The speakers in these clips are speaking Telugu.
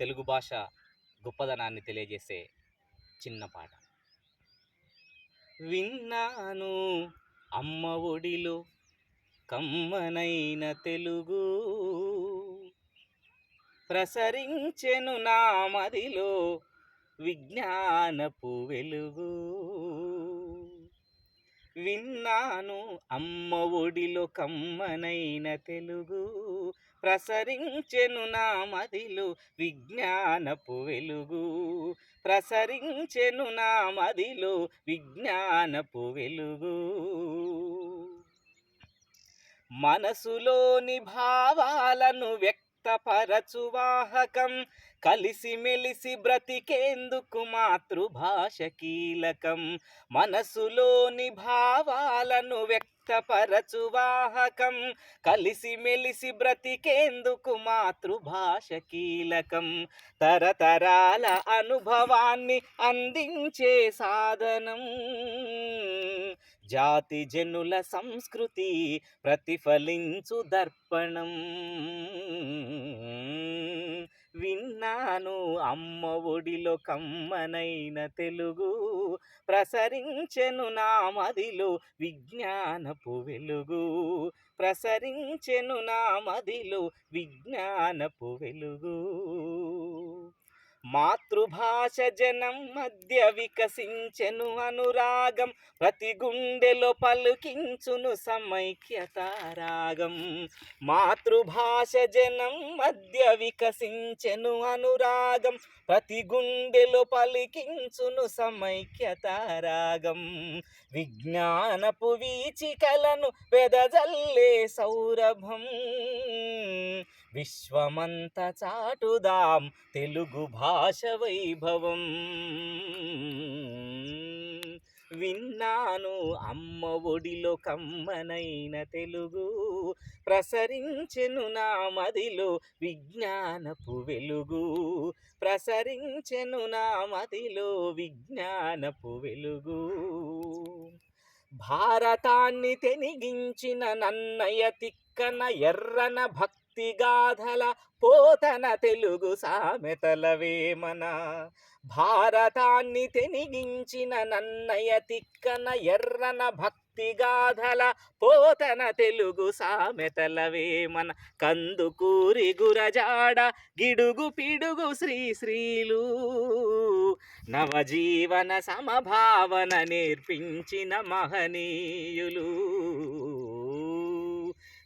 తెలుగు భాష గొప్పదనాన్ని తెలియజేసే చిన్న పాట. విన్నాను అమ్మ ఒడిలో కమ్మనైన తెలుగు. ప్రసరించెను నా మదిలో విజ్ఞానపు వెలుగు. విన్నాను అమ్మ ఒడిలో కమ్మనైన తెలుగు. ప్రసరించెను నా మదిలు విజ్ఞానపు వెలుగు. ప్రసరించెను నా మదిలో విజ్ఞానపు వెలుగు. మనసులోని భావాలను వ్యక్తి వాహకం. కలిసిమెలిసి బ్రతికేందుకు మాతృభాష కీలకం. మనసులోని భావాలను వ్యక్తపరచువాహకం కలిసి కలిసిమెలిసి బ్రతికేందుకు మాతృభాష కీలకం. తరతరాల అనుభవాన్ని అందించే సాధనం. జాతి జనుల సంస్కృతి ప్రతిఫలించు దర్పణం. విన్నాను అమ్మ ఒడిలో కమ్మనైన తెలుగు ప్రసరించెను నా మదిలో విజ్ఞానపు వెలుగు. ప్రసరించెను నా మదిలో విజ్ఞానపు వెలుగు. మాతృభాష జనం మధ్య వికసించెను అనురాగం. ప్రతి గుండెలో పలుకించును సమైక్యత రాగం. మాతృభాష జనం మధ్య వికసించెను అనురాగం. ప్రతి గుండెలో పలికించును సమైక్యత రాగం. విజ్ఞానపు వీచికలను వెదజల్లే సౌరభం. విశ్వమంత చాటుదాం తెలుగు భాష వైభవం. విన్నాను అమ్మ ఒడిలో కమ్మనైన తెలుగు ప్రసరించెను నా మదిలో విజ్ఞానపు వెలుగు. ప్రసరించెను నా మదిలో విజ్ఞానపు వెలుగు. భారతాన్ని తెనిగించిన నన్నయ తిక్కన ఎర్రన భక్తి గాథల పోతన తెలుగు సామెతల వేమన భారతాన్ని తెనిగించిన నన్నయ తిక్కన ఎర్రన భక్తి గాథల పోతన తెలుగు సామెతల వేమన కందుకూరి గురజాడ గిడుగు పిడుగు శ్రీశ్రీలు నవజీవన సమభావన నేర్పించిన మహనీయులు.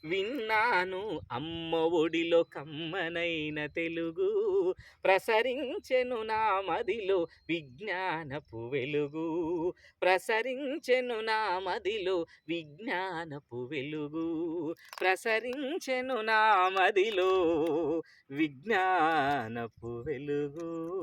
విన్నాను అమ్మ ఒడిలో కమ్మనైన తెలుగు. ప్రసరించెను నా మదిలో విజ్ఞానపు వెలుగు. ప్రసరించెను నా మదిలో విజ్ఞానపు వెలుగు. ప్రసరించెను నా మదిలో విజ్ఞానపు వెలుగు.